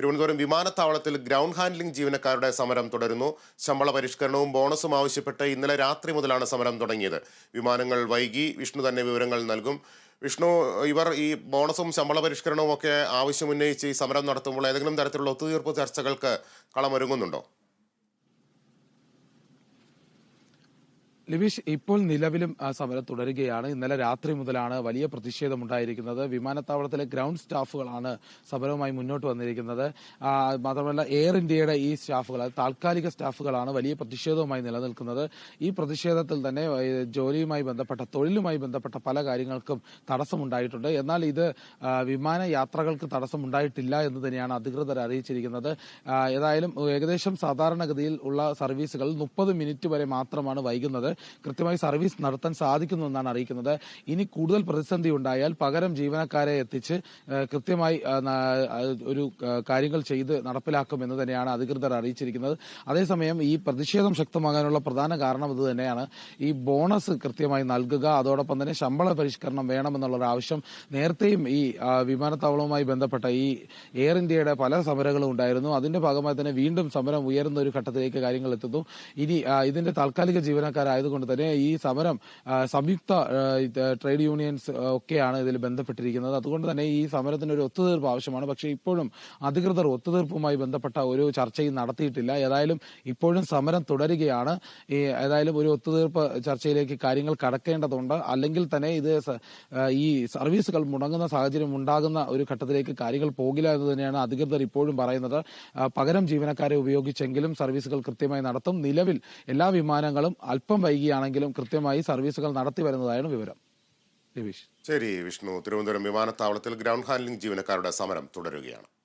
തിരുവനന്തപുരം വിമാനത്താവളത്തിൽ ground handling ജീവനക്കാരുടെ സമരം തുടരുന്നു. ശമ്പള പരിഷ്കരണവും ബോണസും ആവശ്യപ്പെട്ട് ഇന്നലെ രാത്രി മുതലാണ് സമരം തുടങ്ങിയത്. വിമാനങ്ങൾ വൈകി വിഷ്ണു തന്നെ വിവരങ്ങൾ നൽകും. വിഷ്ണു ഇവർ ഈ ബോണസും ശമ്പള പരിഷ്കരണവും ഒക്കെ ആവശ്യമുന്നയിച്ച് ഈ സമരം നടത്തുമ്പോൾ ഏതെങ്കിലും തരത്തിലുള്ള ഒത്തുതീർപ്പ് ചർച്ചകൾക്ക് കളമൊരുങ്ങുന്നുണ്ടോ? ലിബീഷ് ഇപ്പോൾ നിലവിലും ആ സമരം തുടരുകയാണ്. ഇന്നലെ രാത്രി മുതലാണ് വലിയ പ്രതിഷേധമുണ്ടായിരിക്കുന്നത്. വിമാനത്താവളത്തിലെ ഗ്രൗണ്ട് സ്റ്റാഫുകളാണ് സമരവുമായി മുന്നോട്ട് വന്നിരിക്കുന്നത്. മാത്രമല്ല എയർ ഇന്ത്യയുടെ ഈ സ്റ്റാഫുകൾ താൽക്കാലിക സ്റ്റാഫുകളാണ് വലിയ പ്രതിഷേധവുമായി നിലനിൽക്കുന്നത്. ഈ പ്രതിഷേധത്തിൽ തന്നെ ജോലിയുമായി ബന്ധപ്പെട്ട തൊഴിലുമായി ബന്ധപ്പെട്ട പല കാര്യങ്ങൾക്കും തടസ്സമുണ്ടായിട്ടുണ്ട്. എന്നാൽ ഇത് വിമാന യാത്രകൾക്ക് തടസ്സമുണ്ടായിട്ടില്ല എന്ന് തന്നെയാണ് അധികൃതർ അറിയിച്ചിരിക്കുന്നത്. ഏതായാലും ഏകദേശം സാധാരണഗതിയിൽ ഉള്ള സർവീസുകൾ മുപ്പത് മിനിറ്റ് വരെ മാത്രമാണ് വൈകുന്നത്. കൃത്യമായി സർവീസ് നടത്താൻ സാധിക്കുന്നു എന്നാണ് അറിയിക്കുന്നത്. ഇനി കൂടുതൽ പ്രതിസന്ധി ഉണ്ടായാൽ പകരം ജീവനക്കാരെ എത്തിച്ച് കൃത്യമായി ഒരു കാര്യങ്ങൾ ചെയ്ത് നടപ്പിലാക്കും എന്ന് തന്നെയാണ് അധികൃതർ അറിയിച്ചിരിക്കുന്നത്. അതേസമയം ഈ പ്രതിഷേധം ശക്തമാകാനുള്ള പ്രധാന കാരണം ഇത് തന്നെയാണ്. ഈ ബോണസ് കൃത്യമായി നൽകുക അതോടൊപ്പം തന്നെ ശമ്പള പരിഷ്കരണം വേണമെന്നുള്ള ആവശ്യം നേരത്തെയും ഈ വിമാനത്താവളവുമായി ബന്ധപ്പെട്ട ഈ എയർ ഇന്ത്യയുടെ പല സമരങ്ങളും ഉണ്ടായിരുന്നു. അതിന്റെ ഭാഗമായി തന്നെ വീണ്ടും സമരം ഉയരുന്ന ഒരു ഘട്ടത്തിലേക്ക് കാര്യങ്ങൾ എത്തുന്നു. ഇനി ഇതിന്റെ താൽക്കാലിക ജീവനക്കാരായതുകൊണ്ട് തന്നെ ഈ സമരം സംയുക്ത ട്രേഡ് യൂണിയൻസ് ഒക്കെയാണ് ഇതിൽ ബന്ധപ്പെട്ടിരിക്കുന്നത്. അതുകൊണ്ട് തന്നെ ഈ സമരത്തിന് ഒരു ഒത്തുതീർപ്പ് ആവശ്യമാണ്. പക്ഷേ ഇപ്പോഴും അധികൃതർ ഒത്തുതീർപ്പുമായി ബന്ധപ്പെട്ട ഒരു ചർച്ചയും നടത്തിയിട്ടില്ല. ഏതായാലും ഇപ്പോഴും സമരം തുടരുകയാണ്. ഈ ഏതായാലും ഒരു ഒത്തുതീർപ്പ് ചർച്ചയിലേക്ക് കാര്യങ്ങൾ കടക്കേണ്ടതുണ്ട്. അല്ലെങ്കിൽ തന്നെ ഇത് ഈ സർവീസുകൾ മുടങ്ങുന്ന സാഹചര്യം ഉണ്ടാകുന്ന ഒരു ഘട്ടത്തിലേക്ക് കാര്യങ്ങൾ പോകില്ല എന്ന് തന്നെയാണ് അധികൃതർ ഇപ്പോഴും പറയുന്നത്. പകരം ജീവനക്കാരെ ഉപയോഗിച്ചെങ്കിലും സർവീസുകൾ കൃത്യമായി നടത്തും. നിലവിൽ എല്ലാ വിമാനങ്ങളും അല്പം വൈകിയാണെങ്കിലും കൃത്യമായി സർവീസുകൾ നടത്തി വരുന്നതായാണ് വിവരം. ശരി വിഷ്ണു. തിരുവനന്തപുരം വിമാനത്താവളത്തിൽ ഗ്രൗണ്ട് ഹാൻഡ്ലിംഗ് ജീവനക്കാരുടെ സമരം തുടരുകയാണ്.